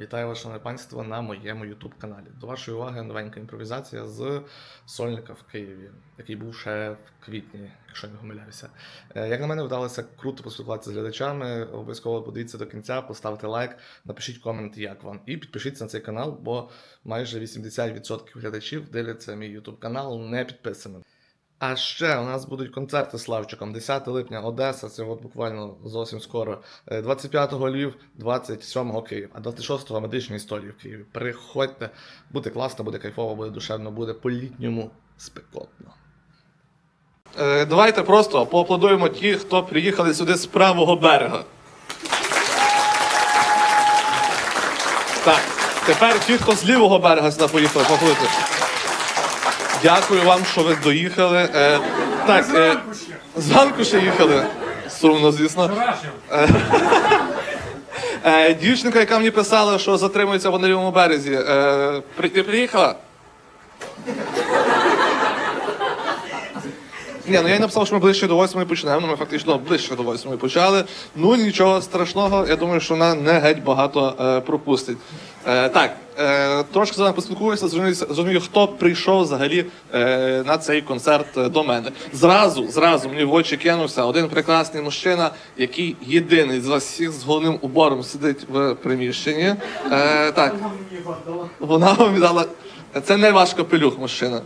Вітаю вас, шановне панство, на моєму YouTube каналі. До вашої уваги новенька імпровізація з сольника в Києві, який був ще в квітні, якщо не помиляюся. Е, Як на мене, вдалося круто поспілкуватися з глядачами. Обов'язково подивіться до кінця, поставте лайк, напишіть комент, як вам. І підпишіться на цей канал, бо майже 80% глядачів дивляться мій YouTube канал не підписаним. А ще у нас будуть концерти з Славчиком. 10 липня Одеса, це от буквально зовсім скоро. Е, 25-го Львів, 27-го Київ, а 26-го медичні історії в Києві. Приходьте, буде класно, буде кайфово, буде душевно, буде по-літньому спекотно. Е, Давайте просто поаплодуємо ті, хто приїхали сюди з правого берега. Так, тепер ті, хто з лівого берега сюди поїхали, поаплодуйте. Дякую вам, що ви доїхали. Е, так, е, зранку ще їхали. Сумно, звісно. Е, дівчинка, яка мені писала, що затримується в на лівому березі. Е, при- ти приїхала? Ні, ну я й написав, що ми ближче до восьмої почнемо. Ми фактично ближче до восьмої почали. Ну нічого страшного. Я думаю, що вона не геть багато е, пропустить. Е, так, е, трошки з вами поспілкуюся, зрозумію, хто прийшов взагалі е, на цей концерт е, до мене. Зразу, зразу мені в очі кинувся один прекрасний мужчина, який єдиний з вас всіх з головним убором сидить в приміщенні. Е, так, вона вам віддала. Це не ваш капелюх, мужчина.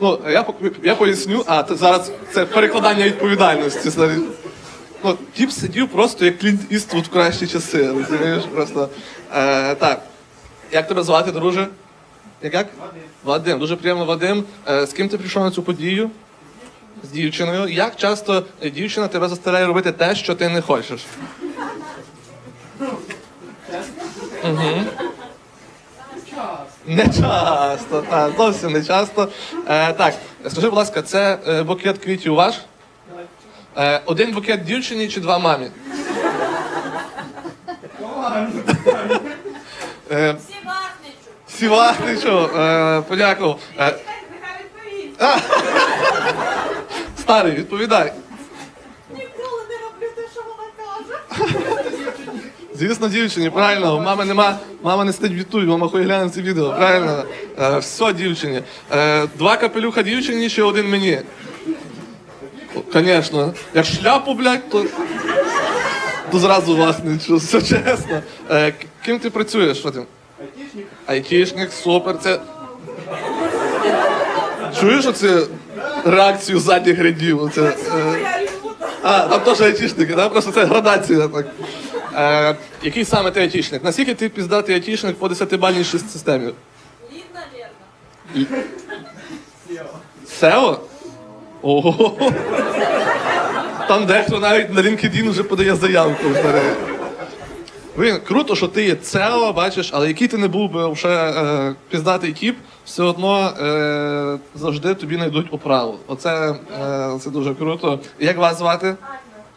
Ну, я, я поясню, а це зараз це перекладання відповідальності. Ну, тіп сидів просто як Клінт Іствуд в кращі часи, розумієш? Просто. Е, так. Як тебе звати, друже? Як? як? Вадим. Вадим, дуже приємно, Вадим. Е, з ким ти прийшов на цю подію? З дівчиною. Як часто дівчина тебе заставляє робити те, що ти не хочеш? Не часто, так, зовсім не часто. Е, так, скажи, будь ласка, це е, букет квітів ваш? Е, один букет дівчині чи два мамі? Е, Всі. Сівахничу, е, подякував. Е, Нехай відповість. старий, відповідай. Ніколи не роблю те, що вона каже. Звісно, дівчині, правильно. У мами нема, мама не сидить в ютубі, мама хуй гляне ці відео, правильно. Е, все дівчині. Е, два капелюха дівчині чи один мені? Звісно. Як шляпу, блядь, то, то зразу вас не чую, все чесно. Е, к- ким ти працюєш, Вадим? Айтішник. Айтішник, супер. Це. Чуєш оце реакцію задніх рядів? Оце, е... А, там теж айтішники, да? просто це градація. Так. Е, який саме ти айтішник? Наскільки ти піздатий айтішник по 10-бальній системі? Лід, навірно. SEO? Ого. Там дехто навіть на LinkedIn вже подає заявку. Блін, круто, що ти є SEO, бачиш, але який ти не був би вже е, піздатий тіп, все одно е, завжди тобі знайдуть управу. Оце е, це дуже круто. Як вас звати?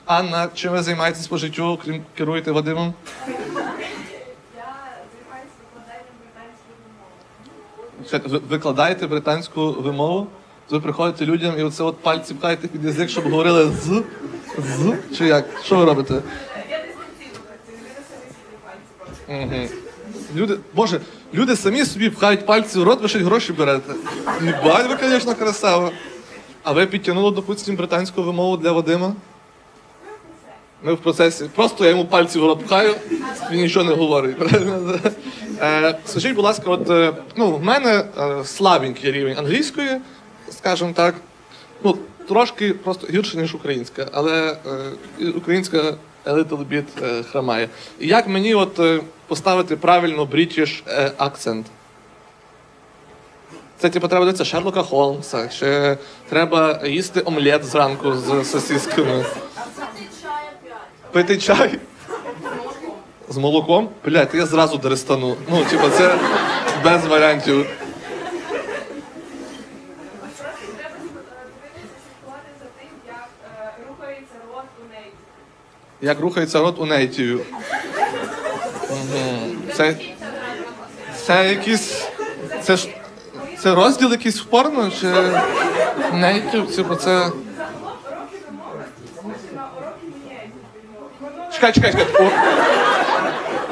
Анна, чим ви займаєтесь по життю, крім керуєте Вадимом? Ви викладаєте британську вимову? Ви приходите людям і оце от пальці пхаєте під язик, щоб говорили з, з чи як? Що ви робите? Я дистанційно працюю, люди самі пальці. Люди, боже, люди самі собі пхають пальці в рот, ви ще й гроші берете. Їбать ви, звісно, красиво. А ви підтягнули, допустим, британську вимову для Вадима? Ми в процесі. Просто я йому пальці в рот пхаю, він нічого не говорить. Е, скажіть, будь ласка, от е, ну, в мене е, слабенький рівень англійської, скажімо так. Ну, трошки просто гірше, ніж українська, але е, українська little bit е, хромає. Як мені от е, поставити правильно british е, акцент? Це типу треба дивитися Шерлока Холмса, чи треба їсти омлет зранку з сосисками. А пити чай опять. Пити чай з молоком? Блядь, я зразу дрестану. Ну, типу, це без варіантів. Як рухається рот у неї. Як рухається рот у нейтіві. Це, це якийсь. Це ж. Це розділ якийсь в порно? Чи нейтів? Типу, це. Загалом уроки уроки. Чекай, чекай, чекай.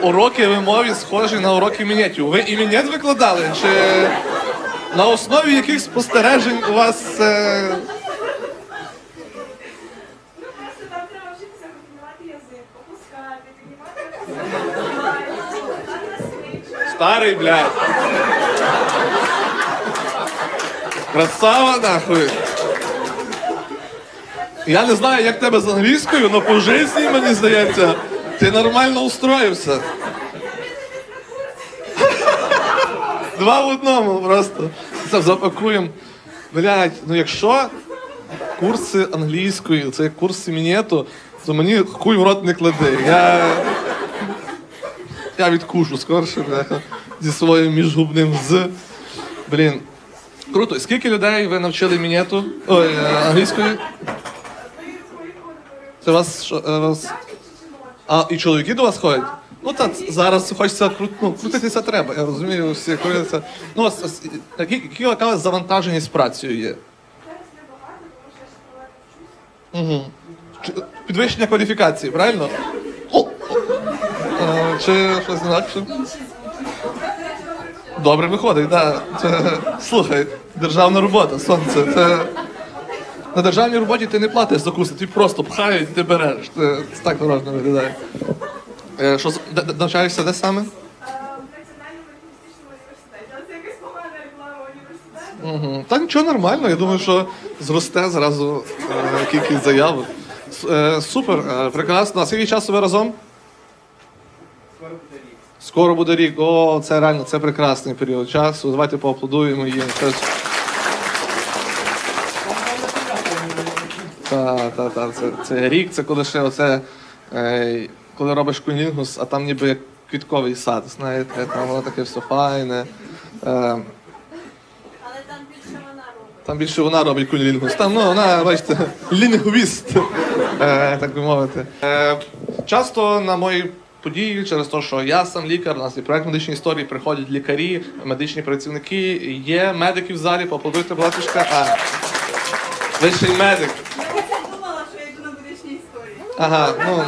уроки в мові схожі на уроки мінетів. Ви і мінет викладали? Чи на основі яких спостережень у вас. Е... Старий, блядь. Красава, нахуй. Я не знаю, як тебе з англійською, але по житті, мені здається, ти нормально устроївся. Два в одному просто. Це запакуємо. Блядь, ну якщо курси англійської, це курси мінету, то мені хуй в рот не клади. Я. Я відкушу скорше, бляха, зі своїм міжгубним з. Блін. Круто. Скільки людей ви навчили мінету? Ой, е, англійської? Це вас е, вас... А, і чоловіки до вас ходять? Ну так, зараз хочеться кру... ну, крутитися треба. Я розумію, всі крутяться. Ну, ось, ось, які, які яка завантаженість працею є? Угу. Підвищення кваліфікації, правильно? О! О! Е, Чи щось інакше? Добре виходить, так. Да. Слухай, державна робота, сонце. Це... На державній роботі ти не платиш за курси, ти просто пхають, ти береш. Це, це так дорожно виглядає. Е, Що, де- де навчаєшся де саме? В Національному лінгвістичному університеті. Це якась погана реклама університету. Угу. Та нічого нормально, я думаю, що зросте зразу е, кількість заявок. С- е, супер, е, прекрасно. А скільки часу ви разом? Скоро буде рік. О, це реально це прекрасний період часу. Давайте поаплодуємо їм. Це... ж- Та, та, та, це, це рік, це коли ще оце, е, коли робиш кунілінгус, а там ніби як квітковий сад, знаєте, там воно таке все файне. Е, Але там більше вона робить. там більше вона робить кунілінгус. Там, ну, вона, бачите, лінгвіст, е, так би мовити. Е, часто на мої події, через те, що я сам лікар, у нас є проект медичної історії, приходять лікарі, медичні працівники. Є медики в залі, поаплодуйте, будь ласка. А, ви ще й медик. Я оце думала, що я йду на медичній історії. Ага, ну.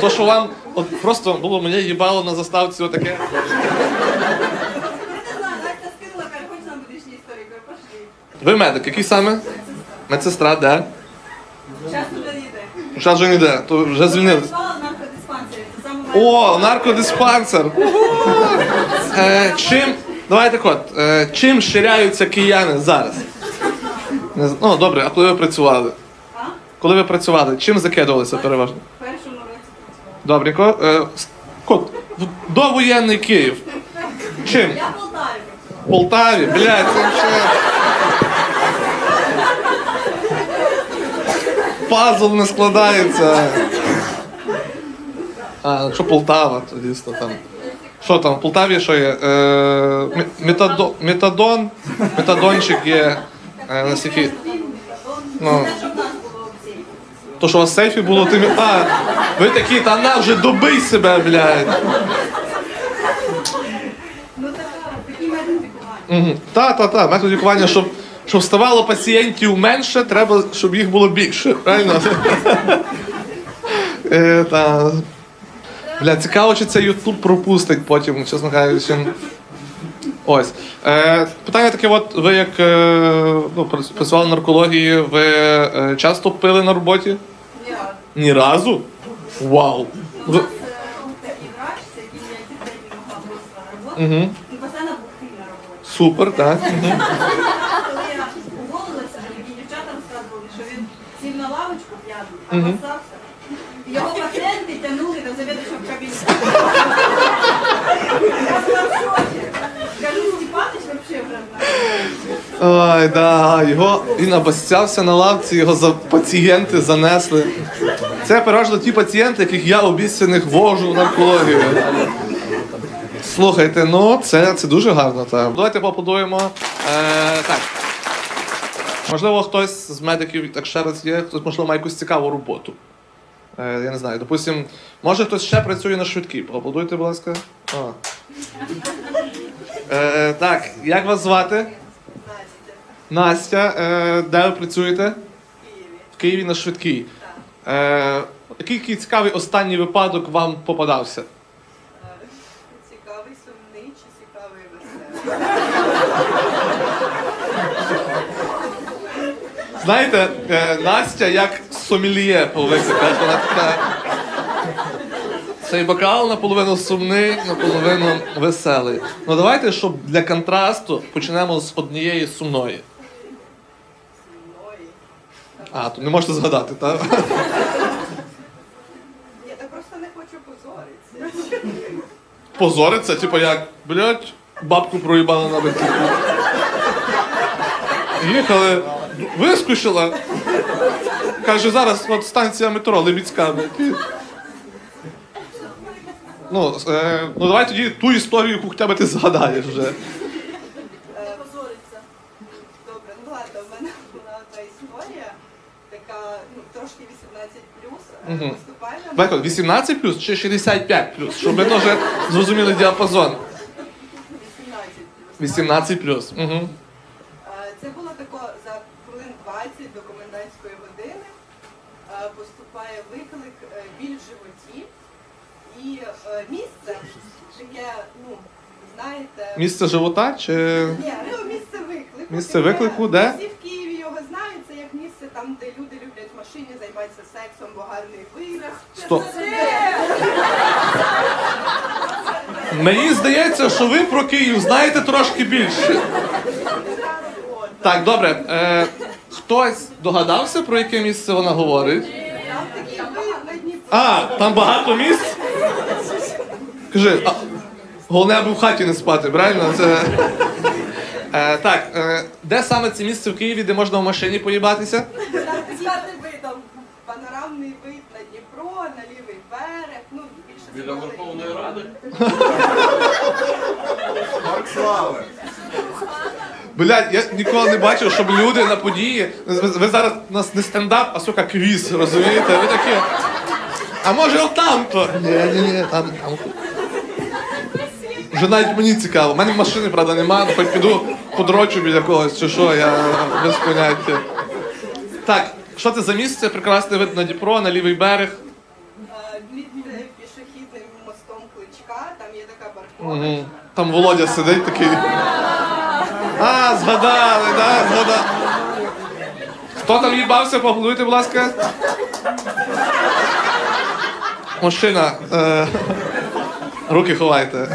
То, що вам от просто було моє їбало на заставці отаке. Не. Ви медик, який саме? Медсестра, де? Час уже йде. Зараз вже не йде, то вже звільнились. О, наркодиспансер. Е, чим, давайте так от, е, чим ширяються кияни зараз? Не Ну, добре, а коли ви працювали? Коли ви працювали, чим закидувалися переважно? В першому році працювала. Добренько. Е, с- кот, в- довоєнний Київ. Чим? Я в Полтаві працювала. В Полтаві, блядь, це ще. Пазл не складається. А, що Полтава, то дійсно там. Що там, в Полтаві що є? Е, метадо, метадон, метадончик є. Е, на стільки. Ну. То, що у вас в сейфі було, тим. А, ви такі, та на вже добий себе, блядь. Ну така, такі лікування. Угу. Та, та, та, метод лікування, щоб, щоб ставало пацієнтів менше, треба, щоб їх було більше. Правильно? е. Бля, цікаво, чи це Ютуб пропустить потім, чесно кажучи. Ось. Е, питання таке: от ви як е, ну, працювали в наркології, ви е, часто пили на роботі? Я. Ні разу? Вау! У нас е, такий врач, з яким я дітей не могла просто роботи. Угу. Він постійно бухтив на роботі. Супер, так. Угу. Коли я уволилася, мені дівчата розказували, що він сів на лавочку п'яний, а Мгм. Його пацієнти тягнули до завідувача в кабінет. Я була в шокі. Кажу, Степаныч вообще вже Ой, да, його він обостявся на лавці, його за пацієнти занесли. Це переважно ті пацієнти, яких я обіцяних вожу в наркологію. Слухайте, ну це, це дуже гарно. Так. Давайте поаплодуємо. Е, так. Можливо, хтось з медиків так ще раз є, хтось, можливо, має якусь цікаву роботу. Е, я не знаю. Допустим, може хтось ще працює на швидкій. Поаплодуйте, будь ласка. О. Е, так, як вас звати? Настя, е, де ви працюєте? В Києві на швидкій. Е, який, який цікавий останній випадок вам попадався? Е, цікавий сумний чи цікавий веселий? Знаєте, е, Настя як сомельє по викликах. Вона така. Цей бокал наполовину сумний, наполовину веселий. Ну давайте, щоб для контрасту почнемо з однієї. Сумної. А, то не можете згадати, так? Я просто не хочу позоритися. Позориться, типу як, блядь, бабку проїбали на бензинку. Їхали, вискочила. Каже, зараз от станція метро Лебідська. Ну, е, ну давай тоді ту історію, яку хоча б ти згадаєш вже. Мгм. Беко, 18 плюс чи 65 плюс, щоб ми теж зрозуміли діапазон. 18 плюс. Угу. Це було тако за хвилин 20 до комендантської години. Е, Поступає виклик е, біль в животі. І місце таке, ну, знаєте, Місце живота чи. Ні, ну місце виклику. Місце виклику, де? Всі в Києві його знають, це як місце там, де люди машині, займаються сексом, бо гарний вигляд. Стоп. Мені здається, що ви про Київ знаєте трошки більше. Так, добре. Е, хтось догадався, про яке місце вона говорить? А, там багато місць? Кажи, а, головне, аби в хаті не спати, правильно? Це... Е, так, е, де саме це місце в Києві, де можна в машині поїбатися? Сказати видом. Панорамний вид на Дніпро, на лівий берег, ну більше Біля Верховної. Ради? Блядь, я ніколи не бачив, щоб люди на події. Ви, ви зараз у нас не стендап, а сука, квіз, розумієте? Ви такі. А може отам то? Ні, ні, ні, там, там. Вже навіть мені цікаво. У мене машини, правда, немає, хоч піду подрочу біля когось чи що, я без поняття. Так, що це за місце? Прекрасний вид на Дніпро, на лівий берег. Е, Під е, пішохідним мостом Кличка, там є така Там Володя сидить такий. А, згадали, да, згадали. Хто там їбався, поаплодуйте, будь ласка. Мужчина. Е... Руки ховайте.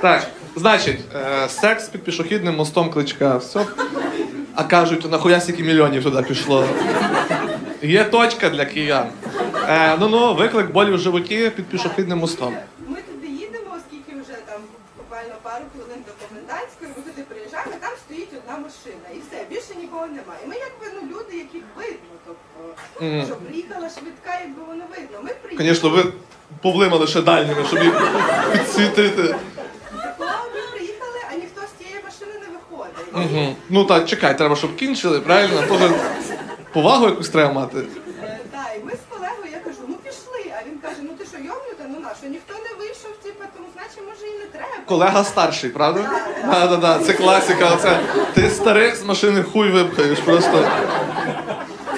так, значить, е... секс під пішохідним мостом кличка. Все. А кажуть, нахуя стільки мільйонів туди пішло. Є точка для киян. Е, ну ну, виклик болі в животі під пішохідним мостом. Ми туди їдемо, оскільки вже там буквально пару хвилин до комендантської, ми туди приїжджаємо, там стоїть одна машина і все, більше нікого немає. І ми якби ну люди, яких видно, тобто, Мгм. що приїхала швидка, якби воно видно. Ми приїхали. Звісно, ви повлима лише дальніми, щоб їх підсвітити. Ми приїхали, а ніхто з тієї машини не виходить. Угу. Ну так, чекай, треба, щоб кінчили, правильно? Тоже повагу якусь треба мати. Е, і ми з колегою, я кажу, ну пішли. А він каже, ну ти що, йомнута, ну на що, ніхто не вийшов, типу, тому значить, може і не треба. Колега старший, правда? Да, да, да, це класика. Оце. Ти старий з машини хуй випхаєш просто.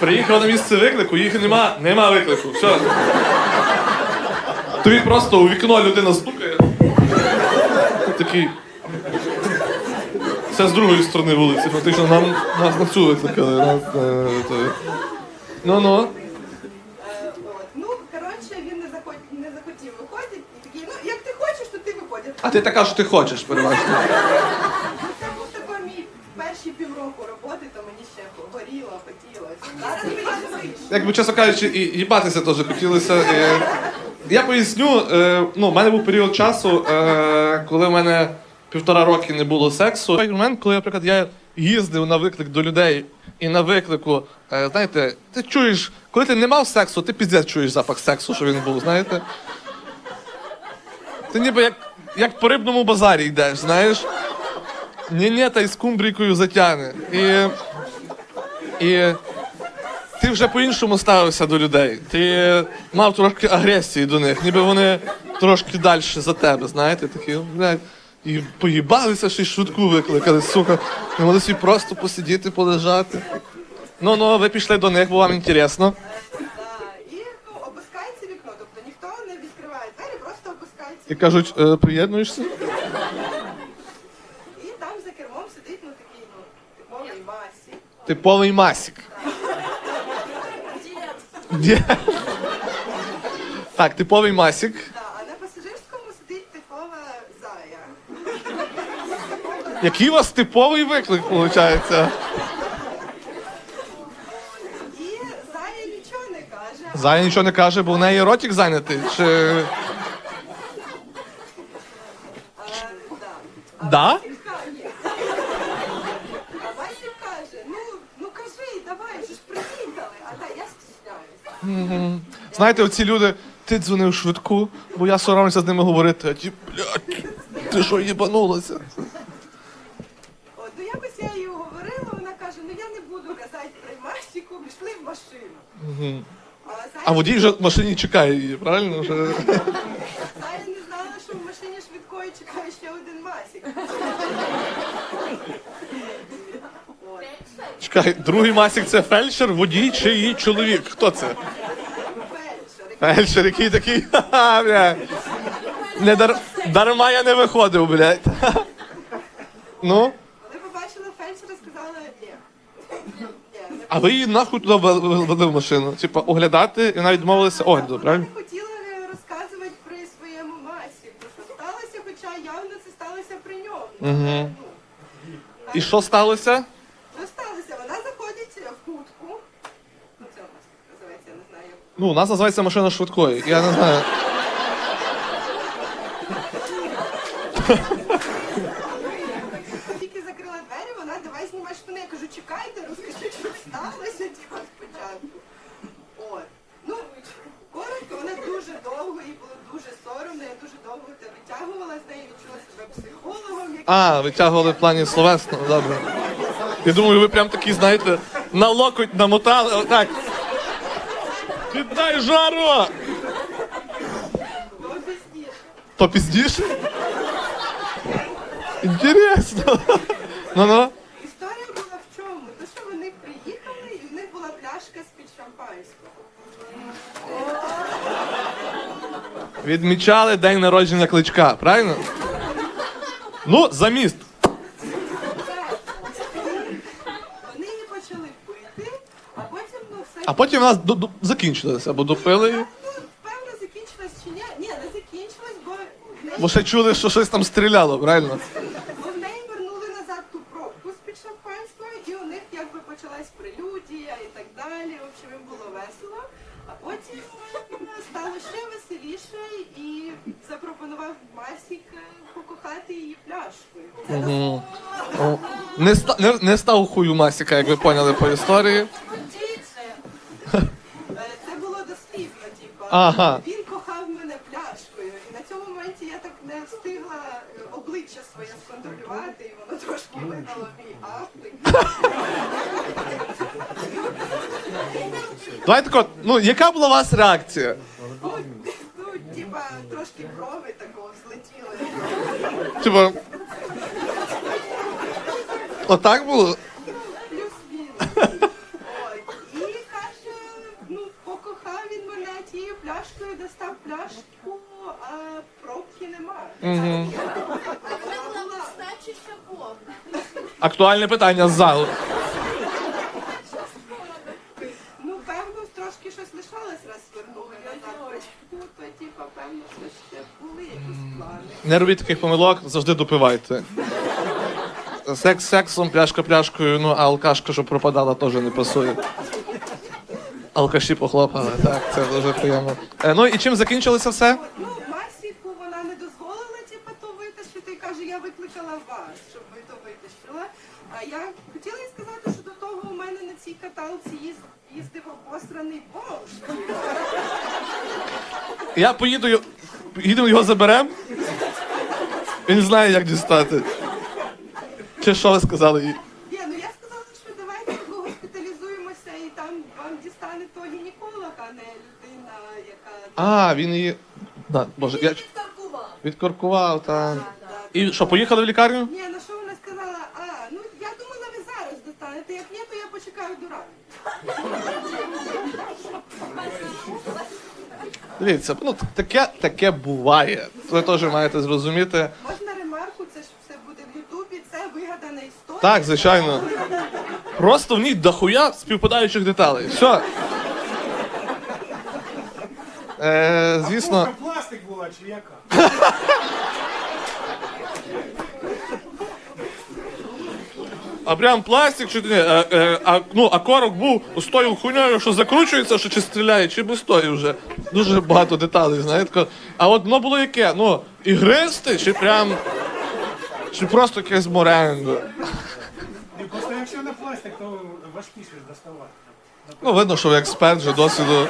Приїхав на місце виклику, їх нема, нема виклику. Все. Тобі просто у вікно людина стукає. Такий. Це з другої сторони вулиці, фактично нам нас на цю викликали. Нас, е, то- Ну-ну. Е, от. Ну, коротше, він не, захот... не захотів виходити і такий, ну як ти хочеш, то ти виходиш. А ти така, що ти хочеш, переважно. Якби чесно кажучи, і їбатися теж хотілося. Е, Я поясню, е, ну, в мене був період часу, е, коли в мене півтора роки не було сексу. Той момент, коли, наприклад, я їздив на виклик до людей і на виклику, е, знаєте, ти чуєш, коли ти не мав сексу, ти піздець чуєш запах сексу, що він був, знаєте. Ти ніби як, як по рибному базарі йдеш, знаєш. Ні-ні, та й з кумбрійкою затягне. І, і ти вже по-іншому ставився до людей. Ти мав трошки агресії до них, ніби вони трошки далі за тебе, знаєте, такі, блядь, і поїбалися, ще й швидку викликали, сука. Не могли собі просто посидіти, полежати. Ну, ну, ви пішли до них, бо вам інтересно. І ну, опускається вікно, тобто ніхто не відкриває двері, просто опускається І кажуть, е, приєднуєшся? І там за кермом сидить ну такий ну, типовий масі. Типовий масік. Так, типовий масік. Да, а на пасажирському сидить типова зая. Який у вас типовий виклик, виходить? І зая нічого не каже. Зая нічого не каже, бо в неї ротик зайнятий. Чи... А, да. А Да? Васік каже- А Васік каже, ну, ну кажи, давай, вже ж приїхали. А та я стісняюся. Знаєте, оці люди, ти дзвонив швидку, бо я соромлюся з ними говорити, а ті, блядь, ти що їбанулася? От, ну якось я їй говорила, вона каже, ну я не буду казати при Масіку, пішли в машину. А, А водій вже в машині чекає її, правильно? Вже... Зая не знала, що в машині швидкої чекає ще один Масік. От. Чекай, другий масік це фельдшер, водій чи її чоловік? Хто це? Фельдшер, який такий, ха-ха, бля. Не дар... Дарма я не виходив, блядь. Ну, Коли побачила фельдшера, сказала ні. Ні, не а ви її нахуй туди ве- ве- вели в машину? Типа оглядати і навіть відмовилися огляду, правильно? не хотіла е, розказувати при своєму масі, про що сталося, хоча явно це сталося при ньому. Ну, І що сталося? Що сталося? Вона заходить в кутку. Ну, це у нас називається, я не знаю. як. Ну, у нас називається машина швидкої. Я не знаю. Тільки закрила двері, вона давай знімай штани. Я кажу, чекайте, розкажи, що сталося типу, спочатку. От. Ну, коротко, вона дуже довго, їй було дуже соромно, я дуже довго це витягувала з неї, відчула себе психологом. який- А, витягували в плані словесно, добре. Я думаю, ви прям такі, знаєте, на локоть намотали, отак. Ну, пізніше. То піздіше? Інтересно. Ну-ну. Історія була в чому? То, що вони приїхали, і в них була пляшка з-під шампанського. Відмічали день народження кличка, правильно? Ну, за міст. Вони її почали пити, а потім ну все. А потім у нас до- до- закінчилося, або допили її. Ну, певно, закінчилось чи ні? Ні, не закінчилось, бо в неї, Бо ще чули, що щось там стріляло, правильно? бо в неї вернули назад ту пробку з-під шампанського, і у них якби почалась прелюдія і так далі. В общем, їм було весело. А потім е, стало ще веселіше і запропонував Масік е, покохати її пляшкою. Це О, Не, ста, не, не став хую масіка, як ви поняли по історії. Е, Це було Ага. Він кохав мене пляшкою. І на цьому моменті я так не встигла е, обличчя своє сконтролювати, і воно трошки видало мій ахтик. Давайте тако, ну яка була у вас реакція? Ну, ну, типа, трошки брови такого злетіли. Типа. Отак було? Плюс-мінус. От. І каже, ну, покохав він мене тією пляшкою, достав пляшку, а пробки немає. Угу. Вона була. Стачі ще повна. Актуальне питання з залу. Ну, певно, трошки щось лишалось, раз вернули назад пачку, то типа, певно, що ще були якісь плани. Не робіть таких помилок, завжди допивайте. Секс сексом, пляшка пляшкою, ну а алкашка, що пропадала, теж не пасує. Алкаші похлопали, так, це дуже приємно. Е, ну і чим закінчилося все? Ну, Масіку вона не дозволила, типа, то витащити, і каже, я викликала вас, А я хотіла їй сказати, що до того у мене на цій каталці їздив обосраний бомж. Я поїду, його- їдемо його заберемо. Він знає, як дістати. Чи що ви сказали їй? Ні, ну я сказала, що давайте госпіталізуємося і там вам дістане то гінеколог, а не людина, яка А, він її. Да, боже, я Відтаркував. відкоркував та. Да. І що, поїхали в лікарню? Ні, на що вона сказала? А, ну я думала, ви зараз достанете. Як ні, то я почекаю до ранку. Дивіться, ну таке, таке буває. Ви теж маєте зрозуміти. Можна ремарку, це ж все буде в Ютубі, це вигадана історія. Так, звичайно. Просто в ній дохуя співпадаючих деталей. Все. Е, звісно. А пластик була чи яка? А прям пластик чи ні? Е, е, а, ну, а корок був з тою хуйньою, що закручується, що чи стріляє, чи без тої вже. Дуже багато деталей, знаєте. А от воно було яке? Ну, ігристе, чи прям. Чи просто якесь моренго. Просто якщо на пластик, то важкіше доставати. Ну, видно, що ви експерт вже досвіду.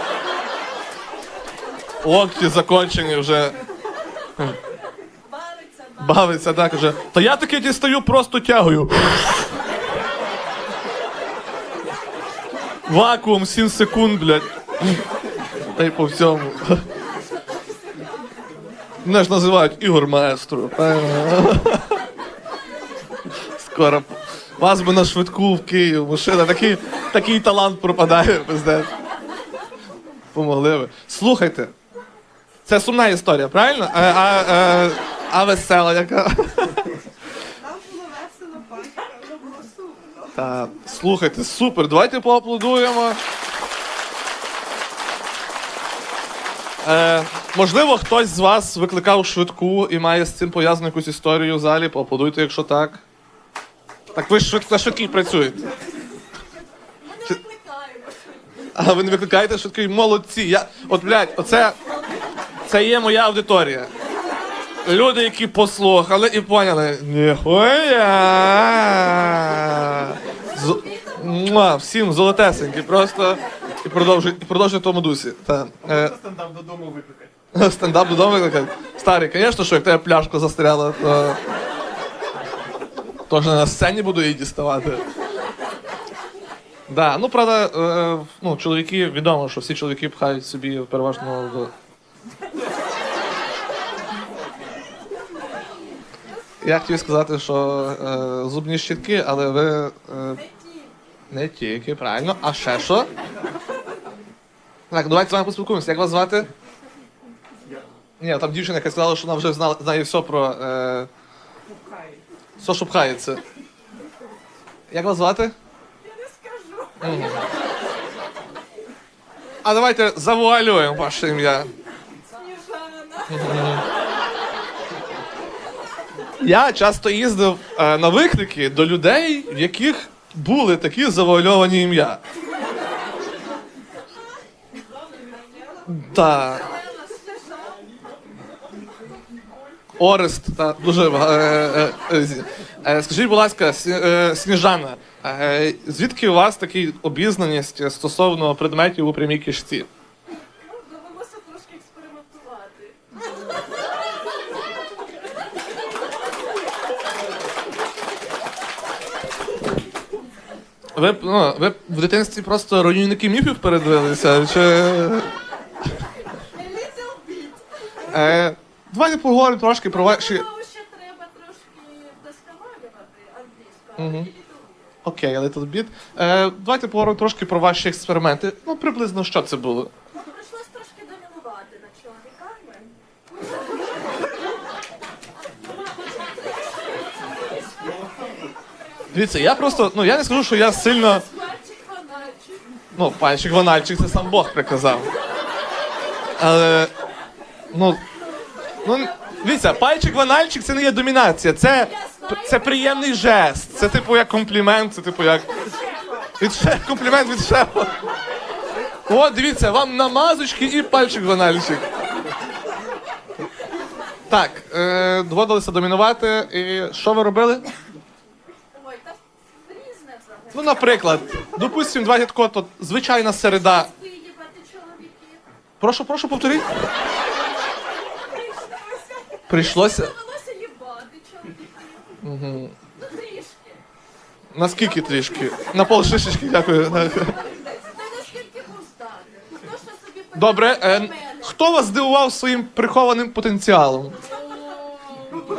Локті закончені вже. Бавиться, Бавиться так вже. Та я таки дістаю просто тягою. Вакуум 7 секунд, блядь. Та й по всьому. Мене ж називають Ігор Маестро. Скоро. Вас би на швидку в Київ, машина. Такий, такий талант пропадає, пиздець. Помогли ви. Слухайте. Це сумна історія, правильно? А, а, а, а весела яка? Нам було весело, панька, воно було сумно. Та, слухайте, супер, давайте поаплодуємо. Е, можливо, хтось з вас викликав швидку і має з цим пов'язану якусь історію в залі. Поаплодуйте, якщо так. Так ви ж швид- на швидкій працюєте. Ми не викликаємо. А ви не викликаєте швидкий? Молодці. Я, от, блядь, оце це є моя аудиторія. Люди, які послухали і поняли. Ніхуя. З... Муа, всім золотесенькі, просто і продовжуй, і продовжуй в тому дусі. Та, е, Стендап додому викликати. стендап додому викликати. Старий, звісно, що як тебе пляшка застряла, то. Тож не на сцені буду її діставати. Да, ну правда, е, ну, чоловіки відомо, що всі чоловіки пхають собі переважно в. Я хотів сказати, що е, зубні щітки, але ви. Е, не тільки, правильно. А ще що? Так, давайте з вами поспілкуємося. Як вас звати? Ні, там дівчина, яка сказала, що вона вже знала, знає все про. Е, все, що пхається. Як вас звати? Я не скажу. А давайте завуалюємо ваше ім'я. Сніжана. Я часто їздив е, на виклики до людей, в яких були такі завуальовані ім'я. Так. Орест, та дуже е, е, е, е, Скажіть, будь ласка, е, Сніжана, е, звідки у вас така обізнаність стосовно предметів у прямій кишці? Довелося трошки експериментувати. Ви, ну, ви в дитинстві просто руйнівники міфів передивилися? Чи... Е, давайте поговоримо трошки про ваші. Можливо, ще треба трошки вдосконалювати англійську, але Мгм. mm Окей, але тут бід. Е, давайте поговоримо трошки про ваші експерименти. Ну, приблизно що це було. Прийшлось трошки домінувати над чоловіками. Дивіться, я просто, ну я не скажу, що я сильно. Мальчик фанатчик. Ну, панчик Ванальчик, це сам Бог приказав. Але. Ну. Ну, дивіться, пальчик Ванальчик це не є домінація, це, це приємний жест. Це типу як комплімент, це типу як. Від шеф, комплімент від шефа. О, дивіться, вам намазочки і пальчик Ванальчик. Так, е, доводилося домінувати. І що ви робили? Ой, та різне взагалі. Ну, наприклад, допустимо, два дядько, то звичайна середа. Виїбати чоловіків. Прошу, прошу, повторіть. Прийшлося. Довелося їбати чоловіків. Ну трішки. Наскільки трішки? На пол шишечки, дякую. Та наскільки. Хто собі Добре, е, мене? хто вас здивував своїм прихованим потенціалом? О,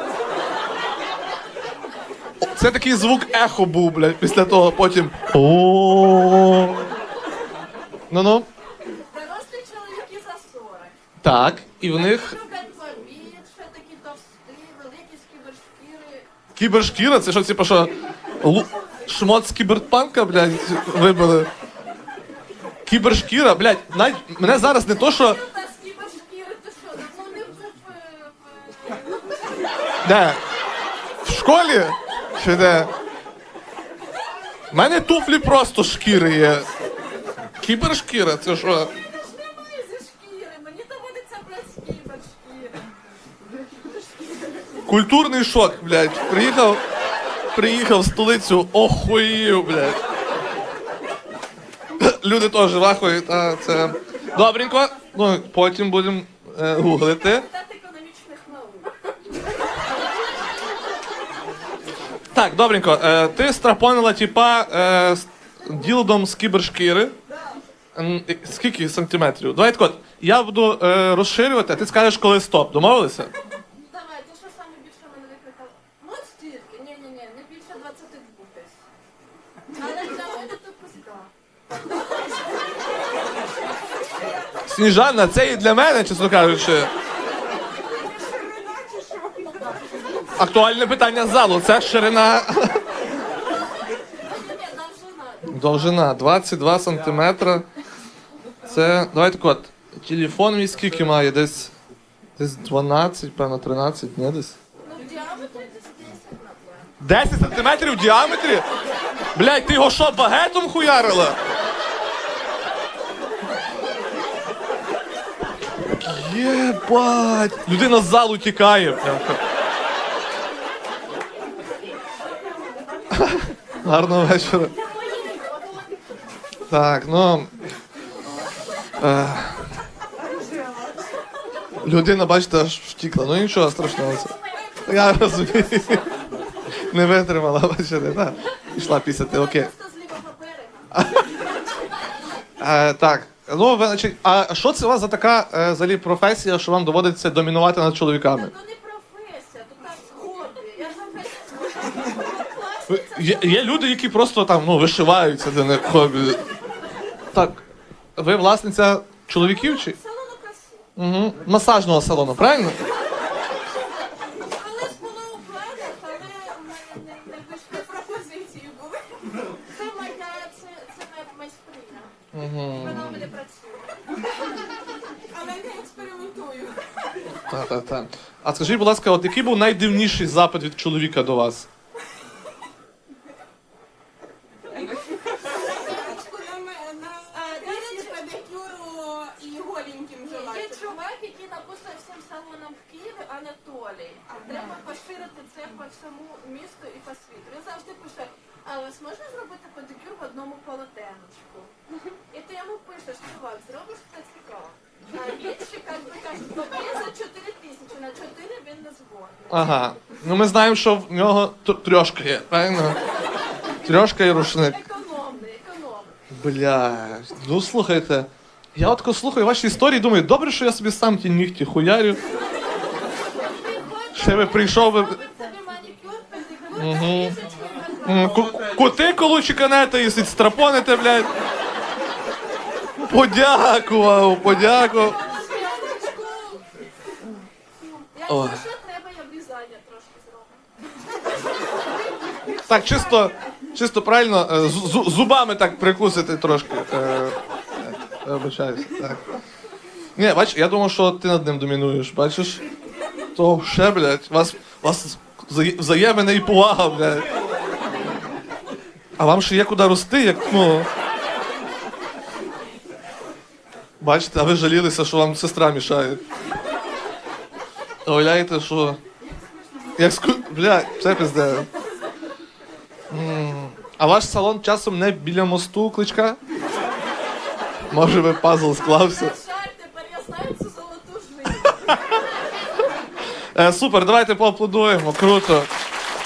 Це такий звук ехо був, блядь, після того потім. О. Ну-ну. Дорослі чоловіки за 40. Так, і в них кібершкіра, це що, типу, що лу- шмот з кіберпанка, блядь, вибили. Кібершкіра, блядь, навіть мене зараз не то, що. Де? В школі? Чи де? У мене туфлі просто шкіри є. Кібершкіра, це що? Та ж немає зі шкіри, мені доводиться брати скібершкіри. Культурний шок, блядь. Приїхав, приїхав в столицю, охуїв, блядь. Люди теж вахують, а це. Добренько. Ну, потім будемо е, гуглити. Так, добренько. Е, ти страпонила, типа, е, з ділдом з кібершкіри. Скільки сантиметрів? Давай так от, я буду е, розширювати, а ти скажеш, коли стоп. Домовилися? Давай, ти що саме більше мене викликав? Ну, от стільки, ні-ні-ні, не більше 22 десь. Але для мене то пуста. Сніжана, це і для мене, чесно кажучи. Актуальне питання з залу. Це ширина. Довжина. Довжина 22 сантиметра. Це. Давай так от. Телефон мій скільки має? Десь. Десь 12, певно, 13, ні, десь. Ну, діаметрі десь 10, напевно. 10 сантиметрів в діаметрі? Блять, ти його що, багетом хуярила? Єбать! Людина з залу тікає. Гарного вечора. Так, ну. Е, людина, бачите, аж втікла. Ну нічого страшного. Це. Я розумію. Не витримала, бачите, так. Пішла пісяти, окей. Е, так. Ну, ви, значить, а що це у вас за така е, взагалі професія, що вам доводиться домінувати над чоловіками? Та не професія, то так хобі. Я Ви- Є, є люди, які просто там ну, вишиваються це них хобі. Так, ви власниця чоловіків чи? салону краси. Угу. Масажного салону, правильно? Так, так, так. А скажіть, будь ласка, от який був найдивніший запит від чоловіка до вас? Девочку на, ме- на пісні педикюру і голеньким Є желательно. чувак, який написав всім салонам в Києві Анатолій. Треба поширити це по всьому місту і по світу. Він завжди пише, а у вас можна зробити педикюр в одному полотенечку? І ти йому пишеш, чувак, зробиш це цікаво. А інші як би кажуть, ну є за 4 тисячі, на 4 він не згодний. Ага. Ну ми знаємо, що в нього тр- трьошка є, правильно? Трьошка і рушник. Економний, економний. Блядь, ну слухайте. Я от слухаю ваші історії, думаю, добре, що я собі сам ті нігті хуярю. Ще би прийшов би. Собі манікюр, педикюр, Мгм. тисячі м, ку- Кутикулу чеканете і страпоните, блядь. Подякував, подякував. Що треба, я обрізання трошки зроблю. Так, чисто, чисто правильно, е, з- зубами так прикусити трошки. Е, е, Вибачаюся, так. Ні, бач, я думав, що ти над ним домінуєш, бачиш? То ще, блядь, вас, вас взає- взаємина і повага, блядь. А вам ще є куди рости, як, ну. Бачите, а ви жалілися, що вам сестра мішає. Уявляєте, що. Як ску... Бля, це пизде. А ваш салон часом не біля мосту кличка? Може би пазл склався. Жаль, тепер я знаю цю золоту. Е, супер, давайте поаплодуємо. Круто.